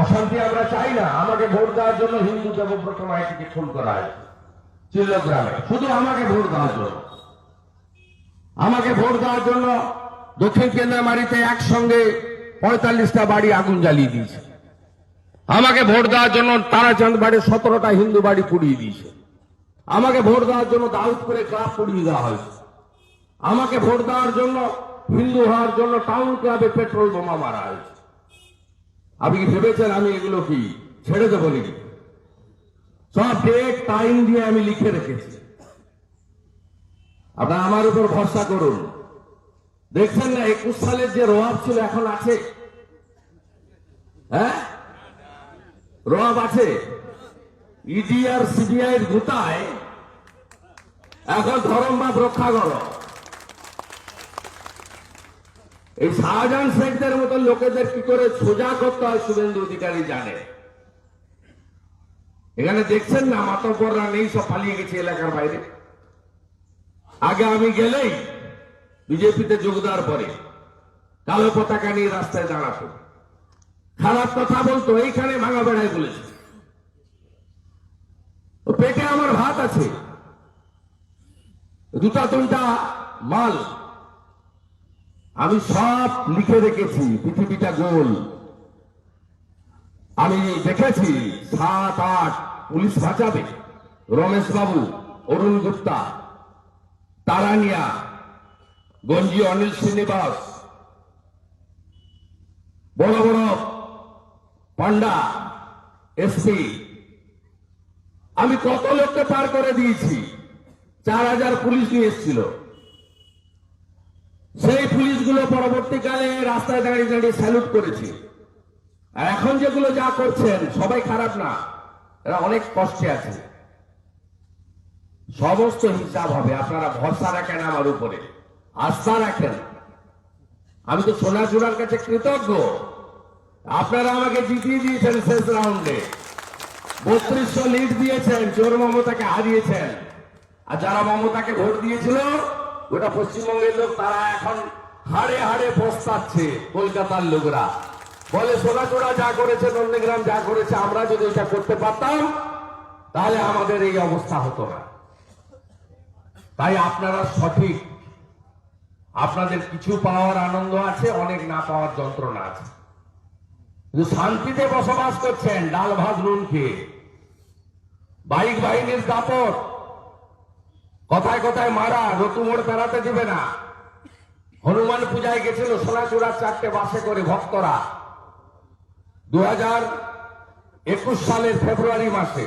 অশান্তি আমরা চাই না। আমাকে ভোট দেওয়ার জন্য হিন্দু দেবব্রত মাইতিকে খুন করা হয়েছে। শুধু আমাকে ভোট দেওয়ার জন্য। আমাকে ভোট দেওয়ার জন্য দক্ষিণ কেন্দ্রামারিতে একসঙ্গে পঁয়তাল্লিশটা বাড়ি আগুন জ্বালিয়ে দিয়েছে। আমাকে ভোট দেওয়ার জন্য তারাচাঁদ বাড়ি সতেরোটা হিন্দু বাড়ি পুড়িয়ে দিয়েছে। আমাকে ভোট দেওয়ার জন্য দাউদপুরে ক্লাব পুড়িয়ে দেওয়া হয়েছে। আমাকে ভোট দেওয়ার জন্য হিন্দু হওয়ার জন্য টাউন ক্লাবে পেট্রোল বোমা মারা হয়েছে। আপনি কি ভেবেছেন আমি এগুলো কি ছেড়ে দেবো নাকি? সব ডেট টাইম দিয়ে আমি লিখে রেখেছি। আপনারা আমার উপর ভরসা করুন। দেখছেন না, একুশ সালের যে রোয়াব ছিল, এখন আছে? হ্যাঁ? রোয়াব আছে। ইডি আর সিবিআই গুতায় এখন ধরমবাদ রক্ষা করো। এই শাহজাহান শেখদের মতো লোকেদের কি করে সোজা করতে হয় শুভেন্দু অধিকারী জানে? এখানে দেখছেন না, মাতব্বররা নেই, সব পালিয়ে গেছে এলাকার বাইরে। আগে আমি গেলেই বিজেপিতে যোগ দেওয়ার পরে কালো পতাকা নিয়ে রাস্তায় দাঁড়াতো। খারাপ কথা বলতো, এইখানে ভাঙা বেড়ায় বলেছে। পেটে আমার ভাত আছে। দুটা তিনটা মাল আমি সব লিখে রেখেছি, পৃথিবীটা গোল। আমি দেখেছি, সাত আট পুলিশ বাঁচাবে রমেশ বাবু অরুণ গুপ্তা, তারানিয়া, গঞ্জি অনিল শ্রীনিবাস, বড় বড় পান্ডা এসপি। আমি কত লোককে পার করে দিয়েছি? চার হাজার পুলিশ নিয়ে এসেছিল। পুলিশগুলো পরবর্তীকালে রাস্তায় দাঁড়িয়ে দাঁড়িয়ে স্যালুট করেছি। আর এখন যেগুলো যা করছেন, সবাই খারাপ না, এরা অনেক কষ্টে আছে। সমস্ত হিসাব হবে, আপনারা ভরসা রাখেন আমার উপরে। আস্থা রাখেন। আমি তো সোনা চূড়ার কাছে কৃতজ্ঞ। আপনারা আমাকে জিতিয়ে দিয়েছেন শেষ রাউন্ডে বত্রিশশো লিড দিয়েছেন চোর মমতাকে হারিয়েছেন। আর যারা মমতাকে ভোট দিয়েছিল ওটা পশ্চিমবঙ্গের লোক, তারা এখন হাড়ে হাড়ে পস্তাচ্ছে কলকাতার লোকরা। বলে সোনাচূড়া যা করেছে, নন্দীগ্রাম যা করেছে, আমরা যদি এটা করতে পারতাম, তাহলে আমাদের এই অবস্থা হতো না। তাই আপনারা সঠিক। আপনাদের কিছু পাওয়ার আনন্দ আছে, অনেক না পাওয়ার যন্ত্রণা আছে। শান্তিতে বসবাস করছেন ডাল ভাত নুন খেয়ে। বাইক বাহিনীর দাপট। কথায় কথায় মারা রতুমোড় পেরাতে দিবে না। হনুমান পূজায় গেছিল সোনাচূড়ার চারটে বাসে করে ভক্তরা। দু হাজার একুশ সালের ফেব্রুয়ারি মাসে,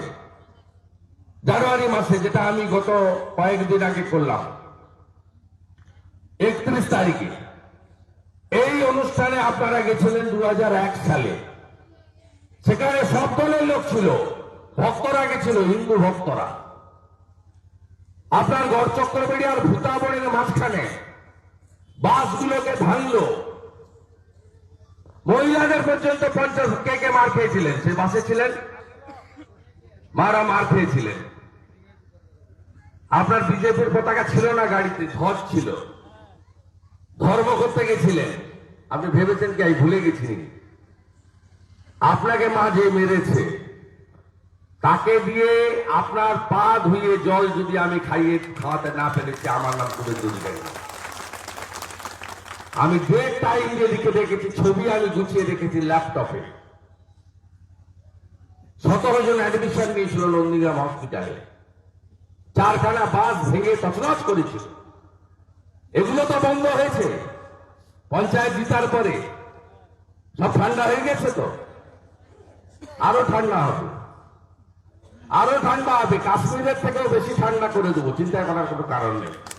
জানুয়ারি মাসে, যেটা আমি গত কয়েকদিন আগে করলাম, একত্রিশ তারিখে। এই অনুষ্ঠানে আপনারা গেছিলেন দু হাজার এক সালে। সেখানে সব দলের লোক ছিল, ভক্তরা গেছিল, হিন্দু ভক্তরা। আপনার গড় চক্রবেড়ি আর ভূতাবনের মাঝখানে বাসগুলোকে ভাঙলো। মহিলাদের পর্যন্ত পঞ্চাশ কে কে মার খেয়েছিলেন? সে বাসে ছিলেন? মারা মার খেয়েছিলেন। আপনার বিজেপির পতাকা ছিল না গাড়িতে? ধ্বজ ছিল। ধর্ম করতে গেছিলেন। আপনি ভেবেছেন কি? আমি ভুলে গেছি। আপনাকে মা যে মেরেছে, তাকে দিয়ে আপনার পা ধুয়ে জল যদি আমি খাইয়ে খাওয়াতে না পেরেছি, আমার নাম শুভেন্দু অধিকারী। আমি টাইম দিয়ে লিখে রেখেছি ছবি আমি গুছিয়ে রেখেছি ল্যাপটপে সতেরো জন অ্যাডমিশন নিয়েছিল নন্দীগ্রাম হসপিটালে চারখানা বাস ভেঙে তছনছ করেছিল। এগুলো তো বন্ধ হয়েছে। পঞ্চায়েত জিতার পরে। সব ঠান্ডা হয়ে গেছে তো। আরও ঠান্ডা হবে। আরও ঠান্ডা হবে। কাশ্মীরের থেকেও বেশি ঠান্ডা করে দেবো। চিন্তা করার কোনো কারণ নেই।